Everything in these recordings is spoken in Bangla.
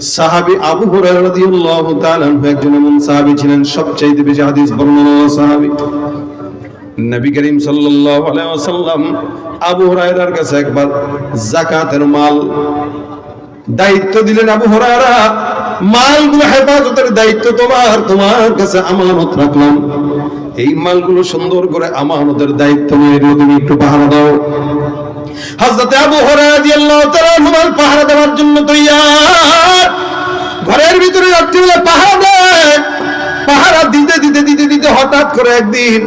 সাহাবী আবু হুরায়রা রাদিয়াল্লাহু তাআলা একজন এমন সাহাবী ছিলেন সবচেয়ে বেশি হাদিস বর্ণনা সাহাবী। নবী করিম সাল্লাল্লাহু আলাইহি ওয়াসাল্লাম আবু হুরায়রার কাছে একবার যাকাতের মাল দায়িত্ব দিলেন। আবু হুরায়রা, মালগুলো হেফাজতের দায়িত্ব তোমার তোমার কাছে আমানত রাখলাম। এই মালগুলো সুন্দর করে আমানতের দায়িত্ব নিয়ে তুমি একটু পাহারা দাও হযরত আবু হরিয়াল মাল পাহারা দেওয়ার জন্য তৈয়ার। ঘরের ভিতরে রাত্রিবেলা পাহারা দেয়। পাহারা দিতে দিতে দিতে দিতে হঠাৎ করে একদিন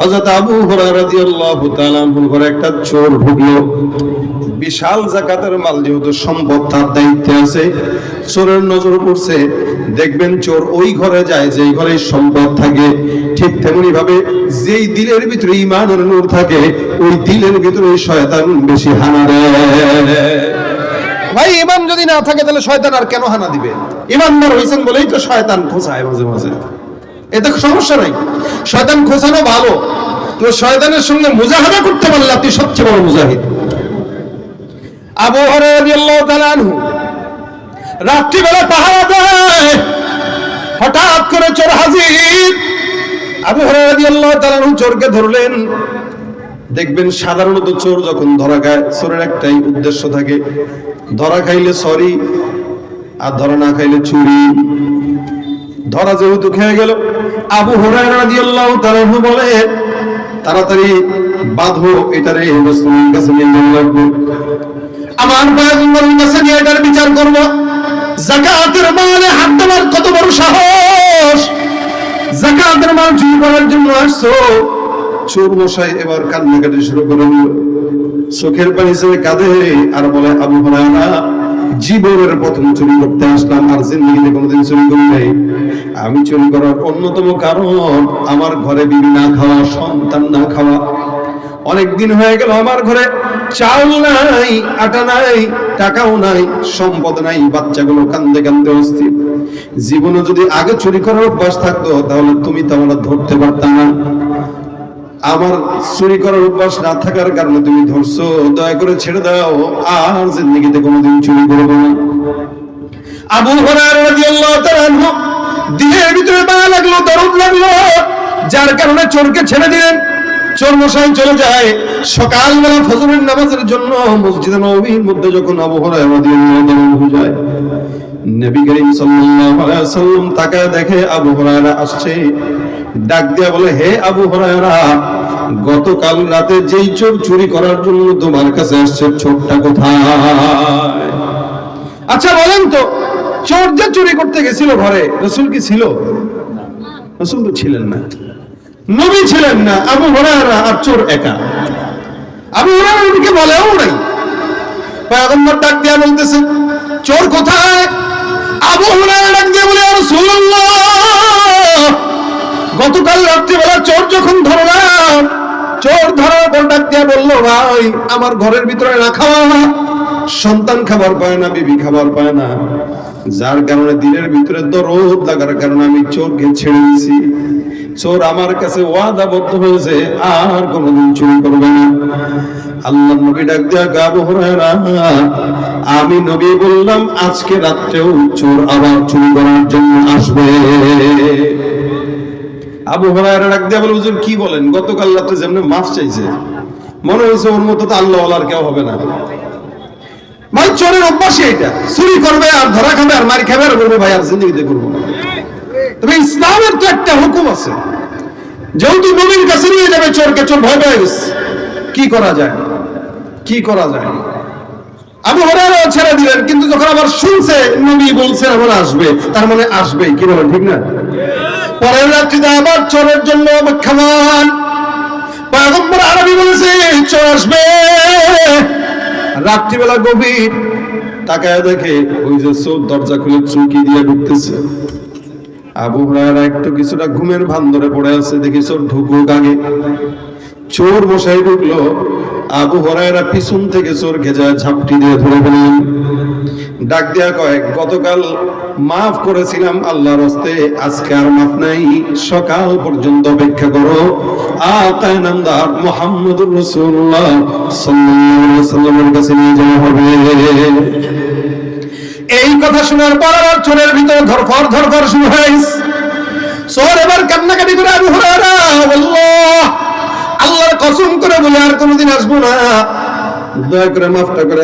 হযরত আবু হুরায়রা রাদিয়াল্লাহু তাআলা আনহুর ঘরে একটা চোর ঢুকলো। বিশাল জাকাতের মাল যেহেতু সম্পদ তার দায়িত্বে আছে, চোরের নজর পড়ছে। দেখবেন চোর ওই ঘরে যায়, যেই ঘরে সম্পদ থাকে। ঠিক তেমনি ভাবে যেই দিলের ভিতরে ইমানের নূর থাকে, ওই দিলের ভিতরে শয়তান বেশি হানা দেয়। ভাই ইমান যদি না থাকে, তাহলে শয়তান আর কেন হানা দিবে? ইমানদার হয়েছেন বলেই তো শয়তান খোঁচায় মাঝে মাঝে। এতে সমস্যা নাই। শয়তান খোঁচানো ভালো। তো শয়তানের সঙ্গে মুজাহাদা করতে পারলে আপনি সবচেয়ে বড় মুজাহিদ। আবু হরাইরা রাদিয়াল্লাহু তাআলা আনহু রাত্রিবেলা পাহারা দেয়। হঠাৎ করে চোর হাজির। আবু হরাইরা রাদিয়াল্লাহু তাআলা চোরকে ধরলেন। দেখবেন সাধারণত চোর যখন ধরা খায়, চোরের একটাই উদ্দেশ্য থাকে, ধরা খাইলে সরি আর ধরা না খাইলে চুরি। ধরা যেহেতু খেয়ে গেল। আবু হুরায়রা রাদিয়াল্লাহু তাআলা বলে, তাড়াতাড়ি বাঁধো এটারে রাসূলের কাছে নিয়ে লাগবে। আমার পয়গম্বরের কাছে নিয়ে এটার বিচার করব। যাকাতের মালে হাত দেওয়ার কত বড় সাহস। যাকাতের মাল চুরি করার জন্য আসছো। চোর মশাই এবার কান্নাকাটি শুরু করে দিল চোখের পানি ছেড়ে কাঁদে আর বলে, আবু হুরায়রা, জীবনের প্রথম চুরি করতে আসলাম, আর জিন্দগিতে কোনোদিন চুরি করি নাই। আমি চুরি করার অন্যতম কারণ, আমার ঘরে বিবি না খাওয়া, সন্তান না খাওয়া। অনেক দিন হয়ে গেল, আমার ঘরে চাউল নাই, আটা নাই, টাকাও নাই, সম্পদ নাই, বাচ্চাগুলো কান্দে কান্দে অস্থির। জীবনে যদি আগে চুরি করার অভ্যাস থাকতো, তাহলে তুমি তো আমরা ধরতে পারতাম না। আমার চুরি করার অভ্যাস না থাকার কারণে তুমি ধরছো। দয়া করে ছেড়ে দাও। আর জিন্দগিতে কোনোদিন চুরি করব না। আবু ভিতরে লাগল, দরদ লাগল। যার কারণে চোরকে ছেড়ে দিলেন। চোর মশাই চলে যায়। সকালবেলা ফজরের নামাজের জন্য মসজিদে নববীর মধ্যে যখন আবু যায়, নবী করিম সাল্লাল্লাহু আলাইহি ওয়াসাল্লাম তাকায় দেখে আবু হুরায়রা আসছে। ডাক দিয়া বলে, হে আবু হুরায়রা, গতকাল রাতে যেই চোর চুরি করার জন্য তোমার কাছে আসছে, চোরটা কোথায়? আচ্ছা বলেন তো, চোর যে চুরি করতে গেছিল ঘরে, রসুল কি ছিল? রসুল তো ছিলেন না। নবী ছিলেন না, আবু হুরায়রা আর চোর একা। আবু হুরায়রা নবীকে বলেও নাই। পয়গম্বর ডাক দিয়া বলতেছে, চোর কোথায়? আবু হুরায়রা ডাক দিয়া বলে রাসূলুল্লাহ! গতকাল রাত্রিবেলা চোর যখন ধরলাম চোর ধরার পর ডাক বলল, ভাই, আমার ঘরের ভিতরে খাওয়া সন্তান খাবার পায় না, বিবি খাবার পায় না। যার কারণে দিনের ভিতরে দরদ লাগার কারণে আমি চোরকে ছেড়ে দিছি। চোর আমার কাছে ওয়াদাবদ্ধ হয়েছে, আর কোনোদিন চুরি করবে না। আল্লাহ নবী ডাক দিয়া গাবু আমি নবী বললাম, আজকে রাত্রেও চোর আবার চুরি করার জন্য আসবে। আবু হুরায়রা হুজুর, কি বলেন? গতকাল রাতে যেমন মাফ চাইছে, মনে হয়েছে ওর মতো তো আল্লাহ আর কেউ হবে না। ভাই, চোরের অভ্যাসই এটা চুরি করবে আর ধরা খাবে আর মারি খাবে আর বলবে, ভাই, আর জিন্দগিতে করব তবে ইসলামের তো একটা হুকুম আছে। যেহেতু নবীর কাছে নিয়ে যাবে চোরকে, চোর ভয় পেয়ে কি করা যায়? কি করা যায়? আবু হরাইরা ছেড়ে দিলেন, কিন্তু যখন আবার শুনছে, নবী বলছে, আবার আসবে। তার মানে আসবে কি বলেন, ঠিক না? পরের রাত্রিতে আবার চোরের জন্য অপেক্ষমান পয়গম্বর আরবি বলেছে, চোর আসবে। রাত্রিবেলা গভীর তাকায় দেখে ওই যে চোর দরজা খুলে চুকি দিয়ে ঢুকতেছে। আবু হুরায়রা একটু কিছুটা ঘুমের ভান ধরে পড়ে আছে, দেখি চোর ঢুকুক আগে। চোর বসাই ঢুকলো। আবু হরায়রা পিছন থেকে চোর যায় ঝাপটি দিয়ে ধরে ফেললেন। ডাক দেয়া কয়েক, গতকাল মাফ করেছিলাম আল্লাহর হস্তে, আজকে আর মাফ নাই। সকাল পর্যন্ত অপেক্ষা করো। আতায় নামদার মোহাম্মদুর আলাইহি সাল্লামের কাছে নিয়ে যাওয়া হবে। এই কথা শোনার পর আবার চোরের ভিতরে ধরফর ধরফর শুরু হয়েছে চোর এবার কান্নাকাটি করে আবু হুরায়রা বলল আল্লাহর কসম করে বলে, আর কোনোদিন আসব না। দয়া করে মাফটা করে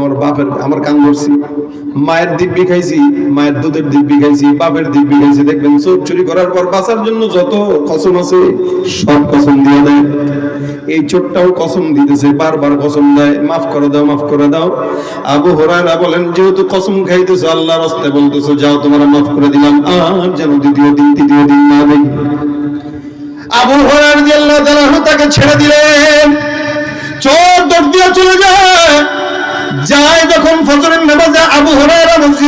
আমার বাপের কান মায়ের দিব্যি খাইছি, মায়ের দুধের বাপের করার পর জন্য যত সব কসম দিয়ে দেয়। এই কসম দিতেছে, বারবার কসম দেয়। মাফ করে দাও, মাফ করে দাও। আবু হরায়রা বলেন, যেহেতু কসম খাইতেছো, আল্লাহর রাস্তায় বলতেছো, যাও, তোমার মাফ করে দিলাম। আর যেন দ্বিতীয় দিন, তৃতীয় দিন না দেখি আবু তাকে ছেড়ে দিলেন। চোর দিয়ে চলে যায়। যায় যখন ফজরের নামাজে আবু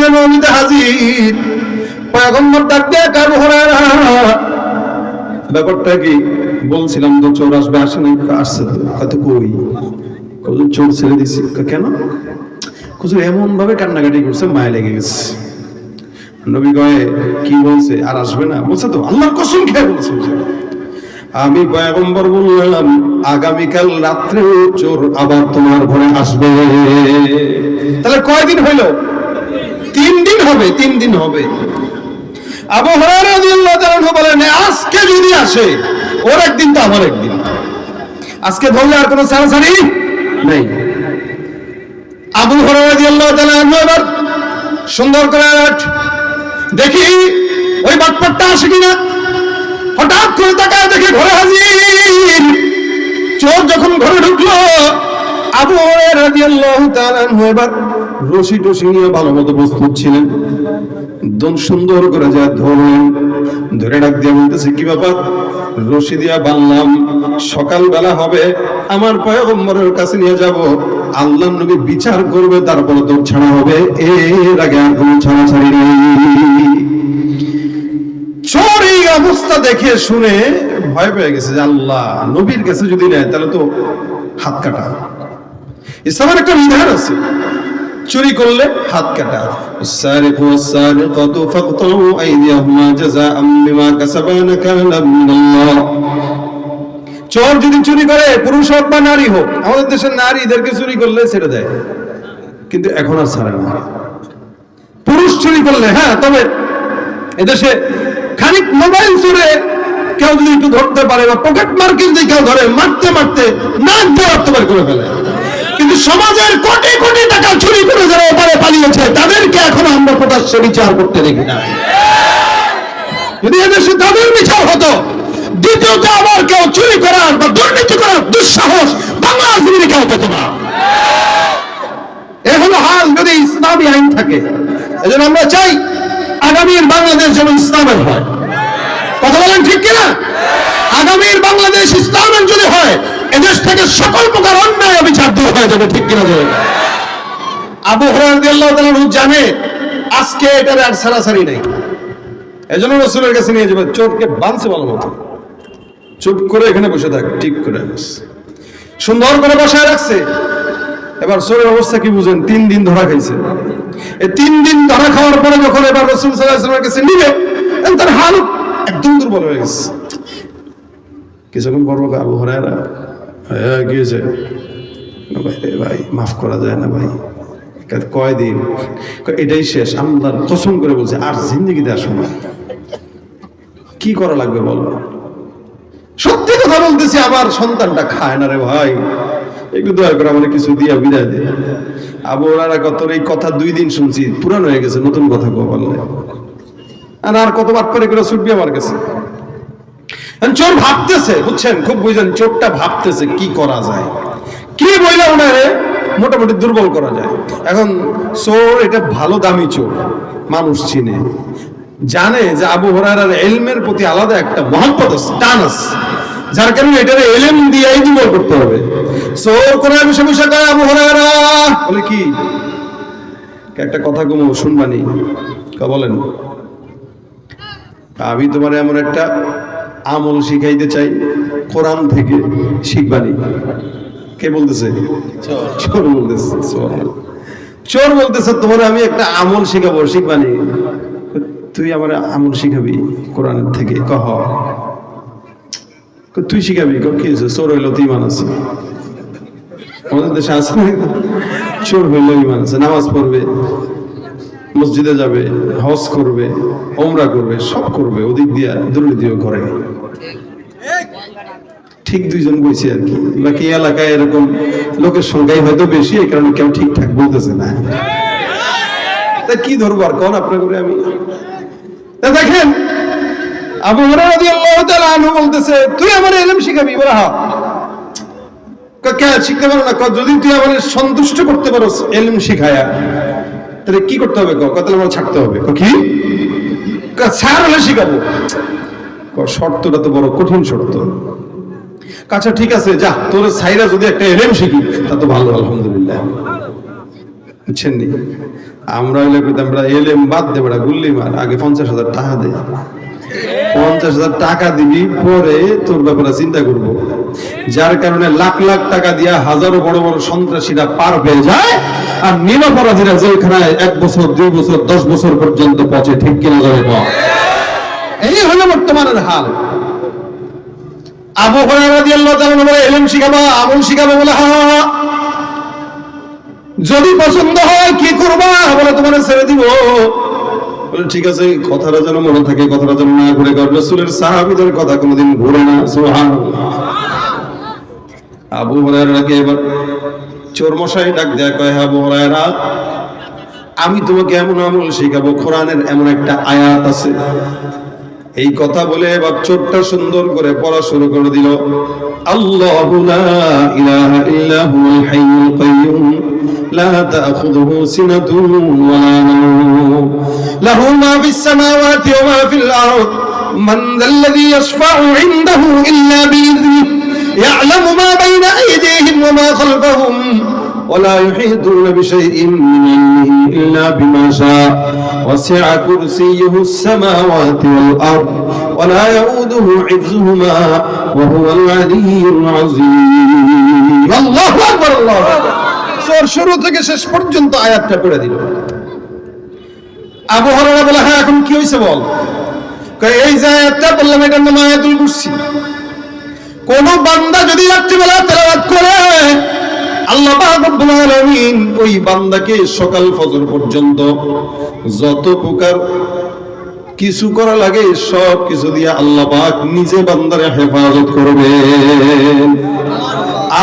নববীতে হাজির। পয়গম্বর ডাক আবু ব্যাপারটা কি? বলছিলাম তো চোর আসবে, আসে নাই। আসছে তো কত চোর ছেড়ে দিছি কেন? কুসুর এমন ভাবে কান্নাকাটি করছে, মায়া লেগে গেছে। নবী কয়ে, কি বলছে? আর আসবে না? বলছে তো, আল্লাহর কসম খেয়ে বলছে? আমি পয়গম্বর বললাম, আগামীকাল রাত্রে চোর আবার তোমার ঘরে আসবে। তাহলে কয়দিন হইল? তিন দিন হবে, তিন দিন হবে। আবু আনহু বলেন, আজকে যদি আসে, ওর একদিন তো আমার একদিন। আজকে ধরলে আর কোনো সারাসারি নেই। আবু এবার সুন্দর করে দেখি, ওই বাটপাটটা আসে কিনা? হঠাৎ করে তাকায় দেখে ঘরে হাজির। চোর যখন ঘরে ঢুকলো, আবু রাদিয়াল্লাহু তাআলা রশি টসি নিয়ে ভালো মতো প্রস্তুত ছিলেন। একদম সুন্দর করে যা ধরলেন, ধরে ডাক দিয়ে বলতেছে, কি ব্যাপার? রশি দিয়া বানলাম সকাল বেলা হবে, আমার পয়গম্বরের কাছে নিয়ে যাব। আল্লাহ নবী বিচার করবে, তারপরে তোর ছাড়া হবে। এর আগে আর কোনো ছাড়া ছাড়ি নেই। অবস্থা দেখে শুনে ভয় পেয়ে গেছে যে আল্লাহ নবীর কাছে যদি নেয় তাহলে তো হাত কাটা ইসলামের একটা বিধান আছে চুরি করলে হাত কাটা السارق والسارقة فاقطعوا أيديهما جزاء بما كسبا نكالا من الله চোর যদি চুরি করে পুরুষ হোক বা নারী হোক আমাদের দেশের নারীদেরকে চুরি করলে ছেড়ে দেয় কিন্তু এখন আর ছাড়ে না পুরুষ চুরি করলে হ্যাঁ তবে এদেশে খানিক মোবাইল চুরে কেউ যদি একটু ধরতে পারে বা পকেট মার্কিং যদি কেউ ধরে, মারতে মারতে নাক দিয়ে রক্ত বের করে ফেলে। কিন্তু সমাজের কোটি কোটি টাকা চুরি করে যারা ওপারে পালিয়েছে, তাদেরকে এখনও আমরা প্রকাশ্যে বিচার করতে দেখি না। যদি এদেশে তাদের বিচার হতো, দ্বিতীয়ত আবার কেউ চুরি করার বা দুর্নীতি করার দুঃসাহস বাংলার কেউ পেত না। এ হলো হাল যদি ইসলামী আইন থাকে। এজন্য আমরা চাই আগামীর বাংলাদেশ যেন ইসলামের হয়। কথা বলেন ঠিক কিনা? আগামীর বাংলাদেশ ইসলামের যদি হয়, এদেশ থেকে সকল প্রকার অন্যায় বিচার দূর হয়ে যাবে, ঠিক কিনা আবু হরাহ জানে, আজকে এটার আর সারাসারি নেই। এজন্য রসুলের কাছে নিয়ে যাবে, চোরকে বাঁধছে ভালো মতো। চুপ করে এখানে বসে থাক, ঠিক করে সুন্দর করে বসায় রাখছে। এবার চোরের অবস্থা কি বুঝেন? তিন দিন ধরা খাইছে। এই তিন দিন ধরা খাওয়ার পরে যখন এবার রসুল সাল্লাহামের কাছে নিবে দুর্বল হয়ে গেছে। কিছুক্ষণ পর আবু হরায়রা হ্যাঁ কি ভাই, মাফ করা যায় না ভাই। কয়দিন? এটাই শেষ। আল্লাহর কসম করে বলছে, আর জিন্দগিতে আসব না। কি করা লাগবে বলো? সত্যি কথা বলতেছি আবার সন্তানটা খায় না রে ভাই। একটু দয়া করে আমার কিছু দিয়া বিদায় দে। আবু ওনারা কত এই কথা দুই দিন শুনছি, পুরান হয়ে গেছে, নতুন কথা কো বললে। আর আর কত বার করে ছুটবি আমার কাছে। চোর ভাবতেছে, বুঝছেন? খুব বুঝলেন চোরটা ভাবতেছে কি করা যায়। কি বইলে ওনারে মোটামুটি দুর্বল করা যায়। এখন চোর এটা ভালো দামি চোর, মানুষ চিনে। জানে যে আবু হরার এলমের প্রতি আলাদা একটা আছে, টান আছে। যার কারণে এটার এলেম দিয়েই দুর্বল করতে হবে। চোর করে বসে বসে কয়, আবু হরারা বলে কি? একটা কথা কমো, শুনবানি? বলেন? আমি তোমার এমন একটা আমল শিখাইতে চাই কোরআন থেকে শিখবানি কে বলতেছে? চোর বলতেছে চোর বলতেছে তোমার আমি একটা আমল শিখাবো শিখবানি তুই আমার আমল শিখাবি কোরআনের থেকে কহ তুই শিখাবি ক, চোর হইল তুই মানুষ আমাদের দেশে আছে চোর হইল ইমান আছে নামাজ পড়বে। মসজিদে যাবে, হজ করবে ওমরা করবে, সব করবে ওদিক দিয়া দুর্নীতিও করে। ঠিক দুইজন বইছে আর কি। বাকি এলাকায় এরকম লোকের সংখ্যাই হয়তো বেশি, এই কারণে কেউ ঠিকঠাক বলতেছে না। তা কি ধরবো আর কোন আপনার আমি? দেখেন, আবু বলতেছে, তুই আমার শিখাবি শিখতে পারো না? যদি তুই আমার সন্তুষ্ট করতে পারো এলম শিখায়া। তাহলে কি করতে হবে? কয়, আমার ছাড়তে হবে। কি ছাড় হলে শিখাবো। শর্তটা তো বড় কঠিন শর্ত। আচ্ছা ঠিক আছে যা তোর সাইরা যদি একটা এলেম শিখি তা তো ভালো আলহামদুলিল্লাহ। বুঝছেন নি? আমরা হইলে আমরা এলেম বাদ দে বেড়া গুল্লি মার আগে পঞ্চাশ হাজার টাকা দে। পঞ্চাশ হাজার টাকা দিবি পরে তোর ব্যাপারে চিন্তা করব। যার কারণে লাখ লাখ টাকা দিয়া হাজারো বড় বড় সন্ত্রাসীরা পার পেয়ে যায়। আর নিরপরাধীরা যেখানে এক বছর, দুই বছর, দশ বছর পর্যন্ত পচে, ঠিক কিনা যাবে এই হলো বর্তমানের হাল। আবু আমল শিখাবো বলে যদি পছন্দ হয়, কি করবা? বলে, তোমার ছেড়ে দিব। ঠিক আছে, কথাটা যেন মনে থাকে, কথাটা যেন না ঘুরে কারণ রসুলের সাহাবিদের কথা কোনোদিন ঘুরে না, সুবহানাল্লাহ। আবু হুরায়রাকে এবার চোর মশাই ডাক দেয়া কয় হ্যাঁ, আবু হুরায়রা আমি তোমাকে এমন আমল শিখাবো কোরআনের এমন একটা আয়াত আছে। এই কথা বলে এবার চোরটা সুন্দর করে পড়া শুরু করে দিল। আল্লাহু লা ইলাহা ইল্লা হুয়াল হাইয়ুল কাইয়্যুম লা তাখুযুহু সিনাতুন ওয়া লা নাওম লাহু মা ফিস সামাওয়াতি ওয়া মা ফিল আরদ মান যাল্লাযী ইয়াশফা'ু 'ইনদাহু ইল্লা বিইذনিহি ইয়া'লামু মা বাইনা আইদিহিম ওয়া মা খালফাহুম ولا يحيطون بشيء من علمه إلا بما شاء وسع كرسيه السماوات والأرض ولا يؤوده حفظهما وهو العلي العظيم الله أكبر الله أكبر সর শুরু থেকে শেষ পর্যন্ত আয়াতটা পড়ে দিল আবু হরারা বলে হ্যাঁ এখন কি হয়েছে বল কয়, এই যে আয়াতটা বললাম এটার নাম আয়াতুল কুরসি কোন বান্দা যদি রাত্রিবেলা তেলাওয়াত করে, আল্লাহ ওই বান্দাকে সকাল ফজর পর্যন্ত যত প্রকার কিছু করা লাগে, সব কিছু দিয়ে আল্লাহ পাক নিজে বান্দারে হেফাজত করবে।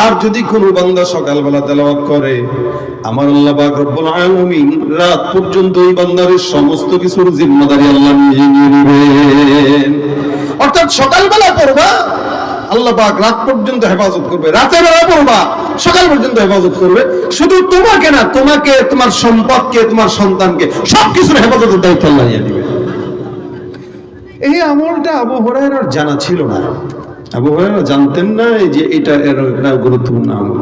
আর যদি কোনো বান্দা সকালবেলা তেলাওয়াত করে, আমার আল্লাহ পাক রব্বুল আলামিন রাত পর্যন্ত ওই বান্দারের সমস্ত কিছুর জিম্মাদারি আল্লাহ নিজে নিয়ে নেবেন। অর্থাৎ সকালবেলা পড়বা আল্লাহ পাক রাত পর্যন্ত হেফাজত করবে, রাতের বেলা পড়বা, সকাল পর্যন্ত হেফাজত করবে। শুধু তোমাকে না, তোমাকে, তোমার সম্পদকে, তোমার সন্তানকে, সবকিছুর হেফাজতের দায়িত্ব আল্লাহ নিয়ে নেবে। এই আমলটা আবু হরাইরার জানা ছিল না। আবু হরাইরা জানতেন না যে এটা এর একটা গুরুত্বপূর্ণ আমল।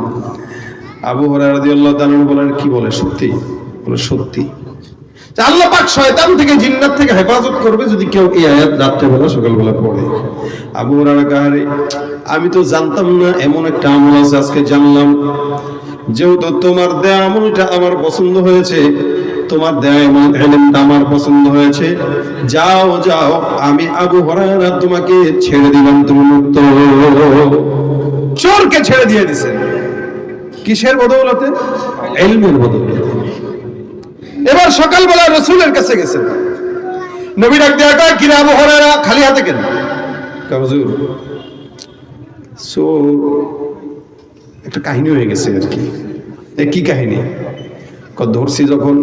আবু হরাইরা রাদিয়াল্লাহু তাআলা বলেন, কি বলে সত্যি? বলে সত্যি। আল্লাহ পাক শয়তান থেকে জিন্নাত থেকে হেফাজত করবে যদি কেউ এই আয়াত রাত্রেবেলা, সকালবেলা পড়ে। আবু আমি তো জানতাম না, এমন একটা আমল আছে, আজকে জানলাম। যেহেতু তোমার দেয়া আমলটা আমার পছন্দ হয়েছে, তোমার দেয়া এমন এলেমটা আমার পছন্দ হয়েছে। যাও যাও, আমি আবু হরায়রা তোমাকে ছেড়ে দিলাম, তুমি মুক্ত চোরকে ছেড়ে দিয়ে দিছে। কিসের বদৌলতে? এলমের বদৌলতে। এবার সকালবেলা রসুলের কাছে গেছে। নবী ডাক দেয়া আবু খালি হাতে কেন? সো, একটা কাহিনী হয়ে গেছে আর কি। কি কাহিনী? ধরছি যখন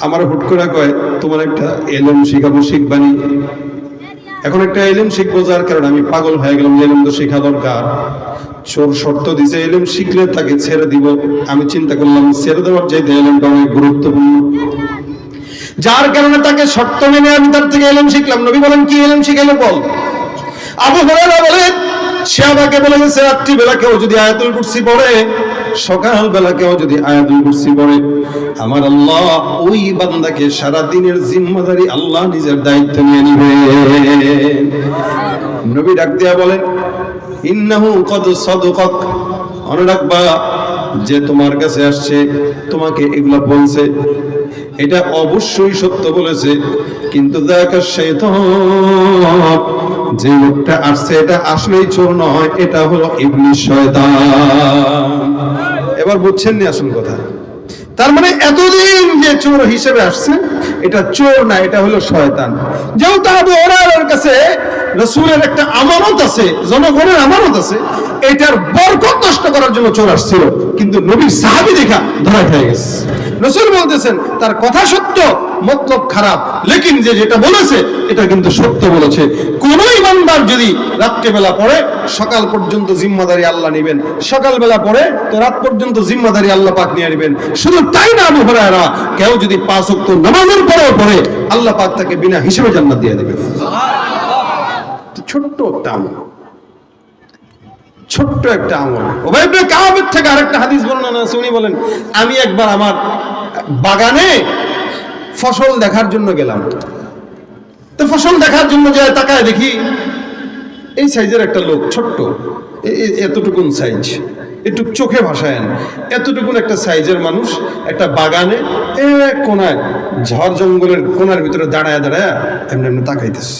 আমার হুট করে কয়, তোমার একটা এলম শিখাবো, শিখবানি। এখন একটা এলেম শিখব যার কারণে আমি পাগল হয়ে গেলাম, এলেম তো শেখা দরকার। চোর শর্ত দিছে, এলেম শিখলে তাকে ছেড়ে দিব। আমি চিন্তা করলাম, ছেড়ে দেওয়ার চাইতে এলেমটা অনেক গুরুত্বপূর্ণ। যার কারণে তাকে শর্ত মেনে আমি তার থেকে এলেম শিখলাম। নবী বলেন, কি এলেম শিখাইলে বল? আবু হুরায়রা বলে সে আমাকে বলেছে রাত্রি বেলা কেউ যদি আয়াতুল কুরসি পড়ে সকাল বেলা কেউ যদি আয়াতুল কুরসি পড়ে। আমার আল্লাহ ওই বান্দাকে সারা দিনের জিম্মাদারি আল্লাহ নিজের দায়িত্ব নিয়ে নিবেন নবী ডাক দিয়া বলেন মনে রাখবা, যে তোমার কাছে আসছে, তোমাকে এগুলা বলছে। এটা অবশ্যই সত্য বলেছে। কিন্তু যে লোকটা আসছে, এটা আসলেই চোর নয়, এটা হলো ইবলিশ শয়তান। এবার বুঝছেন নি আসল কথা? তার মানে এতদিন যে চোর হিসেবে আসছে। এটা চোর না, এটা হলো শয়তান। যেহেতু আবু ওরার কাছে রসুলের একটা আমানত আছে, জনগণের আমানত আছে, এটার বরকত নষ্ট করার জন্য চোর আসছিল। কিন্তু নবীর সাহাবি দেখা ধরা খেয়ে গেছে। রসুল বলতেছেন, তার কথা সত্য, মতলব খারাপ। লেকিন যে যেটা বলেছে, এটা কিন্তু সত্য বলেছে। কোন ইমানদার যদি রাত্রেবেলা পড়ে, সকাল পর্যন্ত জিম্মাদারি আল্লাহ নেবেন। সকালবেলা পড়ে, তো রাত পর্যন্ত জিম্মাদারি আল্লাহ পাক নিয়ে নেবেন। শুধু তাই না, আবু হুরায়রা, কেউ যদি পাঁচ ওয়াক্ত নামাজের পরেও পড়ে, আল্লাহ পাক তাকে বিনা হিসেবে জান্নাত দিয়ে দেবে ছোট্ট একটা আমল। ছোট্ট একটা আমল। ইবনে কাবের থেকে আরেকটা হাদিস বর্ণনা আছে, উনি বলেন, আমি একবার আমার বাগানে ফসল দেখার জন্য গেলাম। তো ফসল দেখার জন্য যায় তাকায় দেখি, এই সাইজের একটা লোক, ছোট্ট। এতটুকুন সাইজ। একটু চোখে ভাসায় না এতটুকুন একটা সাইজের মানুষ একটা বাগানে এক কোনায়, ঝড় জঙ্গলের কোনার ভিতরে দাঁড়ায় দাঁড়ায়, এমনি এমনি তাকাইতেছে।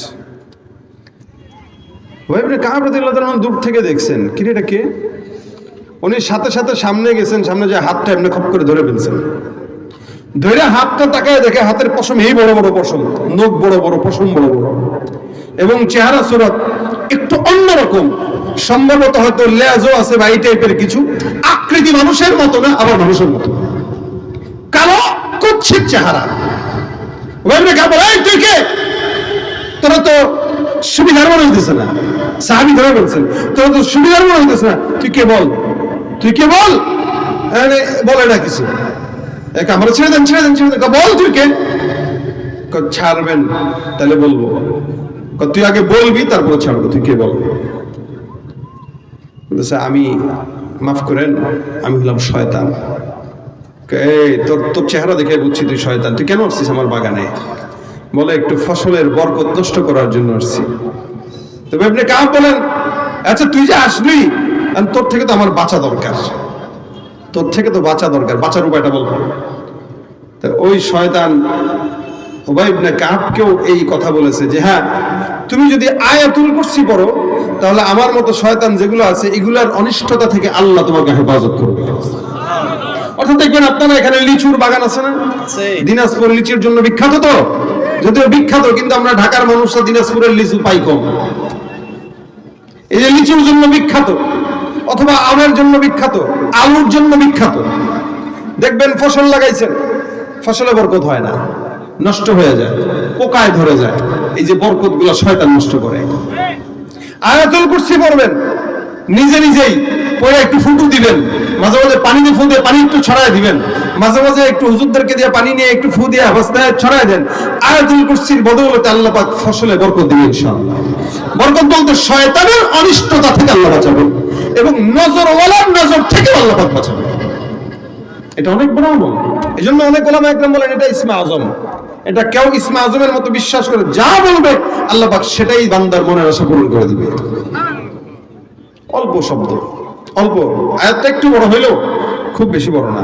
ওইভাবে কাহাবরদুল্লাহ দূর থেকে দেখছেন। কিরে এটা কে? উনি সাথে সাথে সামনে গেছেন, সামনে যে হাতটা এমনি খপ করে ধরে ফেলছেন। ধরে হাতটা তাকায় দেখে হাতের পশম এই বড় বড় পশম, নখ বড় বড়, পশম বড় বড়। এবং চেহারা, সুরত একটু অন্যরকম সম্ভবত হয়তো লেজও আছে বা এই টাইপের কিছু। আকৃতি মানুষের মতো না, আবার মানুষের মতো। কালো কুচ্ছিত চেহারা। তুই কে? তোরা তো সুবিধার মনে হইতেছে না। সাহাবি ধরে তোরা তো সুবিধার মনে হইতেছে না। তুই কে বল? তুই কে বল? বলে না কিছু। এক আমরা ছেড়ে দেন ছেড়ে দেন ছেড়ে দেন। বল তুই কে ছাড়বেন, তাহলে বলব। তুই আগে বলবি, তারপর ছাড়বো। তুই কে বল? আমি, মাফ করেন, আমি হলাম শয়তান। এই, তোর তোর চেহারা দেখে বুঝছি তুই শয়তান। তুই কেন আসছিস আমার বাগানে? বলে, একটু ফসলের বরকত নষ্ট করার জন্য আসছি। তবে আপনি কাম বলেন? আচ্ছা তুই যে আসলি তোর থেকে তো আমার বাঁচা দরকার। তোর থেকে তো বাঁচা দরকার বাঁচার উপায়টা বল। তা ওই শয়তান ওবাইবনে কাপকেও এই কথা বলেছে যে হ্যাঁ তুমি যদি আয়াতুল কুরসি পড়ো তাহলে আমার মতো শয়তান যেগুলো আছে এগুলার অনিষ্টতা থেকে আল্লাহ তোমাকে হেফাজত করবে। অর্থাৎ দেখবেন আপনারা এখানে লিচুর বাগান আছে না? দিনাজপুর লিচুর জন্য বিখ্যাত তো? যদিও বিখ্যাত কিন্তু আমরা ঢাকার মানুষরা দিনাজপুরের লিচু পাই কম। এই যে লিচুর জন্য বিখ্যাত অথবা আমের জন্য বিখ্যাত, আলুর জন্য বিখ্যাত। দেখবেন ফসল লাগাইছেন, ফসলে বরকত হয় না, নষ্ট হয়ে যায়, পোকায় ধরে যায়। এই যে বরকতগুলো শয়তান নষ্ট করে। আয়াতুল কুরসি পড়বেন, নিজে নিজেই পরে একটু ফুটু দিবেন। মাঝে মাঝে পানি দিয়ে ফু দিয়ে পানি একটু ছড়ায় দিবেন। মাঝে মাঝে একটু হুজুরদেরকে দিয়ে পানি নিয়ে একটু ফু দিয়ে অবস্থায় ছড়ায় দেন। আয়াতুল কুরসির বদৌলতে আল্লাহ পাক ফসলে বরকত দিবেন ইনশাআল্লাহ। বরকত বলতে শয়তানের অনিষ্টতা থেকে আল্লাহ বাঁচাবেন এবং নজরওয়ালার নজর থেকে আল্লাহ পাক বাঁচাবেন এটা অনেক বড় আমল। এই জন্য অনেক ওলামা একদম বলেন, এটা ইসমা আজম। এটা কেউ ইসমা আজমের মতো বিশ্বাস করে যা বলবে, আল্লাহ পাক সেটাই বান্দার মনের আশা পূরণ করে দিবে। অল্প শব্দ। অল্প। আয়াতটা একটু বড় হইলেও খুব বেশি বড় না।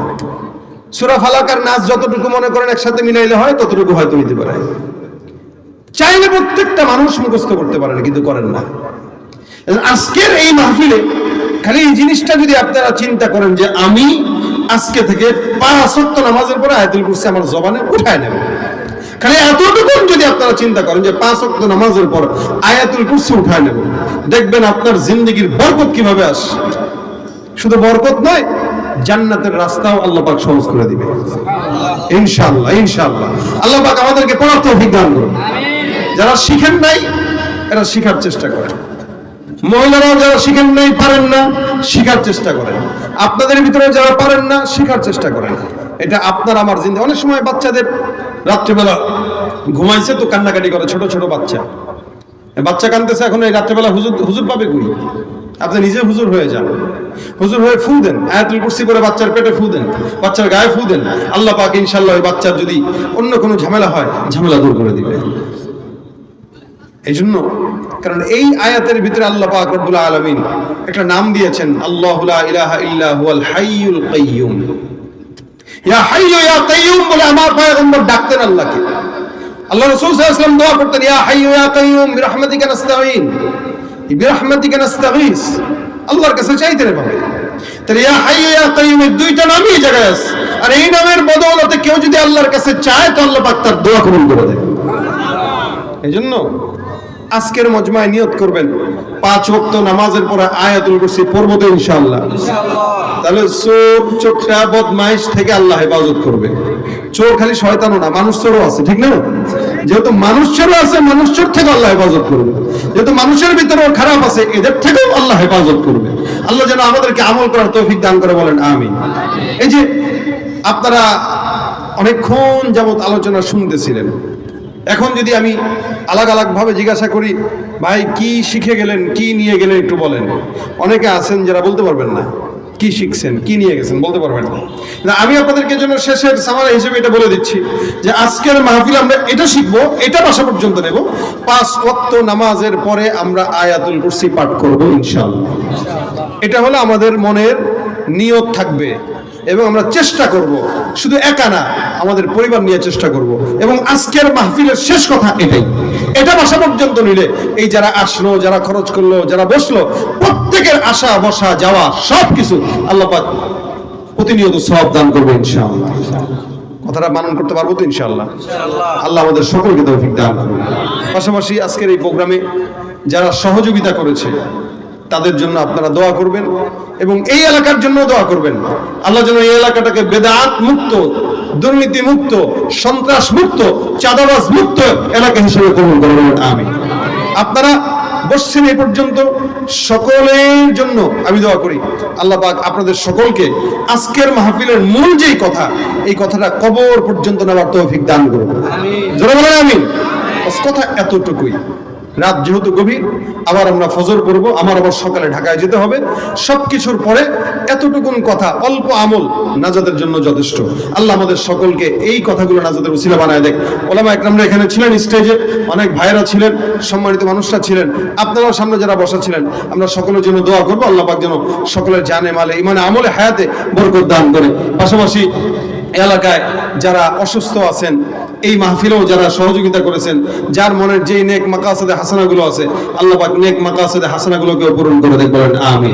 সুরা ফালাকার নাচ যতটুকু মনে করেন একসাথে মিলাইলে হয়, ততটুকু হয়তো হইতে পারে। চাইলে প্রত্যেকটা মানুষ মুখস্থ করতে পারেন কিন্তু করেন না। আজকের এই মাহফিলে খালি এই জিনিসটা যদি আপনারা চিন্তা করেন যে আমি আজকে থেকে পাঁচ নামাজের পরে আয়াতুল কুরসি আমার জবানে উঠায় নেব। খালি এতটুকু যদি আপনারা চিন্তা করেন যে পাঁচ নামাজের পর আয়াতুল কুরসি উঠায় নেব। দেখবেন আপনার জিন্দগির বরকত কীভাবে আস। শুধু বরকত নয়, জান্নাতের রাস্তাও আল্লাহ পাক সহজ করে দিবে। ইনশাআল্লাহ ইনশাআল্লাহ। আল্লাহ পাক আমাদেরকে পড়ার তৌফিক দান করুন। যারা শিখেন নাই, এরা শিখার চেষ্টা করেন। মহিলারাও যারা শিখেন নাই, পারেন না, শিখার চেষ্টা করেন। আপনাদের ভিতরে যারা পারেন না, শিখার চেষ্টা করেন। এটা আপনার, আমার জিন্দে। অনেক সময় বাচ্চাদের রাত্রিবেলা ঘুমাইছে তো কান্নাকাটি করে, ছোট ছোট বাচ্চা। বাচ্চা কানতেছে এখন এই রাত্রেবেলা হুজুর হুজুর পাবে কই? আপনি নিজে হুজুর হয়ে যান। হুজুর হয়ে ফু দেন, আয়াতুল কুরসি করে বাচ্চার পেটে ফু দেন, বাচ্চার গায়ে ফু দেন। আল্লাহ পাক ইনশাআল্লাহ ওই বাচ্চার যদি অন্য কোনো ঝামেলা হয়, ঝামেলা দূর করে দিবে। এই জন্য কারণ এই আয়াতের ভিতরে আল্লাহ পাক রব্বুল আলামিন একটা নাম দিয়েছেন, আল্লাহু লা ইলাহা ইল্লা হুয়াল হাইয়ুল কাইয়্যুম ইয়া হাইয়্যু ইয়া কাইয়্যুম বলে আমার পয়গম্বর ডাকতেন আল্লাহকে। আল্লাহ রাসূল সাল্লাল্লাহু আলাইহি ওয়াসাল্লাম দোয়া করতেন, ইয়া হাইয়্যু ইয়া কাইয়্যুম বিরহমাতিকা নাস্তাঈন। বিরহমাতিকা নাস্তাগীস। আল্লাহর কাছে চাইতে রে বাবা। তাহলে ইয়া ইয়া কাইয়ুম দুইটা নামই জায়গায় আছে। আর এই নামের বদৌলতে কেউ যদি আল্লাহর কাছে চায়, তো আল্লাহ পাক তার দোয়া কবুল করে দেয় এই জন্য আজকের মজমায় নিয়ত করবেন, পাঁচ ওয়াক্ত নামাজের পরে আয়াতুল কুরসি তো ইনশাআল্লাহ। তাহলে চোর চোখটা বদমাইশ থেকে আল্লাহ হেফাজত করবে। চোর খালি শয়তানও না, মানুষ চোরও আছে, ঠিক না? যেহেতু মানুষ চোরও আছে মানুষ চোর থেকে আল্লাহ হেফাজত করবে। যেহেতু মানুষের ভিতরেও খারাপ আছে, এদের থেকেও আল্লাহ হেফাজত করবে। আল্লাহ যেন আমাদেরকে আমল করার তৌফিক দান করে বলেন, আমিন। এই যে আপনারা অনেকক্ষণ যাবত আলোচনা শুনতেছিলেন। এখন যদি আমি আলাগ ভাবে জিজ্ঞাসা করি, ভাই, কি শিখে গেলেন, কি নিয়ে গেলেন একটু বলেন। অনেকে আছেন যারা বলতে পারবেন না। কি শিখছেন? কি নিয়ে গেছেন? বলতে পারবেন না। আমি আপনাদেরকে জন্য শেষের সামারা হিসেবে এটা বলে দিচ্ছি যে আজকের মাহফিল আমরা এটা শিখব, এটা বাসা পর্যন্ত নেব। পাঁচ ওয়াক্ত নামাজের পরে আমরা আয়াতুল কুরসি পাঠ করব ইনশাআল্লাহ। এটা হলো আমাদের মনের নিয়ত থাকবে। এবং আমরা চেষ্টা করব শুধু একা না আমাদের পরিবার নিয়ে চেষ্টা করব। এবং আজকের মাহফিলের শেষ কথা এটাই। এটা বাসা পর্যন্ত নিলে এই যারা আসলো যারা খরচ করল যারা বসল প্রত্যেকের আসা বসা যাওয়া সব কিছু আল্লাহ প্রতিনিয়ত সব দান করবে ইনশাআল্লাহ। কথাটা মানন করতে পারব তো ইনশাআল্লাহ? আল্লাহ আমাদের সকলকে তৌফিক দান করুন পাশাপাশি আজকের এই প্রোগ্রামে যারা সহযোগিতা করেছে তাদের জন্য আপনারা দোয়া করবেন এবং এই এলাকার জন্য দোয়া করবেন। আল্লাহ যেন এই এলাকাটাকে বেদাত মুক্ত দুর্নীতি মুক্ত সন্ত্রাস মুক্ত চাঁদাবাজ মুক্ত এলাকা হিসেবে কবুল করবেন আমি আপনারা বসছেন এই পর্যন্ত। সকলের জন্য আমি দোয়া করি। আল্লাহ পাক আপনাদের সকলকে আজকের মাহফিলের মূল যেই কথা এই কথাটা কবর পর্যন্ত নেওয়ার তৌফিক দান করুন। জোরে বলেন আমি কথা এতটুকুই। রাত যেহেতু গভীর, আবার আমরা ফজর করব আমার আবার সকালে ঢাকায় যেতে হবে। সবকিছুর পরে এতটুকুন কথা, অল্প আমল নাজাদের জন্য যথেষ্ট। আল্লাহ আমাদের সকলকে এই কথাগুলো নাজাদের উসিলা বানায় দেখ। ওলামা একরামরা এখানে ছিলেন স্টেজে, অনেক ভাইরা ছিলেন, সম্মানিত মানুষরা ছিলেন, আপনারাও সামনে যারা বসা ছিলেন, আমরা সকলের জন্য দোয়া করব, আল্লাহ পাক যেন সকলের জানে, মালে ইমানে আমলে, হায়াতে বরকত দান করে। পাশাপাশি এলাকায় যারা অসুস্থ আছেন, এই মাহফিলেও যারা সহযোগিতা করেছেন, যার মনের যেই নেক মাকাসাদে হাসানাগুলো আছে, আল্লাহ পাক নেক মাকাসাদে হাসানাগুলোকেও পূরণ করে দেখবেন আমি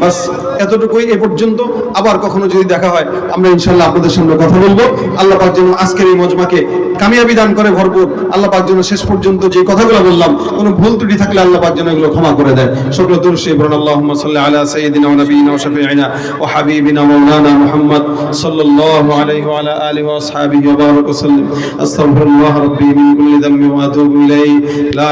বাস এতটুকুই এ পর্যন্ত। আবার কখনো যদি দেখা হয়, আমরা ইনশাল্লাহ আপনাদের সামনে কথা বলব। আল্লাহ পাক যেন আজকের এই মজমাকে কামিয়াবি দান করে ভরপুর। আল্লাহ পাক যেন শেষ পর্যন্ত যে কথাগুলো বললাম, কোনো ভুল ত্রুটি থাকলে আল্লাহ পাক যেন এগুলো ক্ষমা করে দেয়। সকল দুরুশি বরুন আল্লাহুম্মা সাল্লি আলা সাইয়্যিদিনা ওয়া নাবিয়িনা ওয়া শাফিঈনা ওয়া হাবিবিনা মাওলানা মুহাম্মদ সাল্লাল্লাহু আলাইহি ওয়া আলা আলিহি ওয়া আসহাবিহি ওয়া বারাকা ওয়া সাল্লাম। আস্তাগফিরুল্লাহ রাব্বি মিন কুল্লি যামবি ওয়া আতুবু ইলাইহি। লা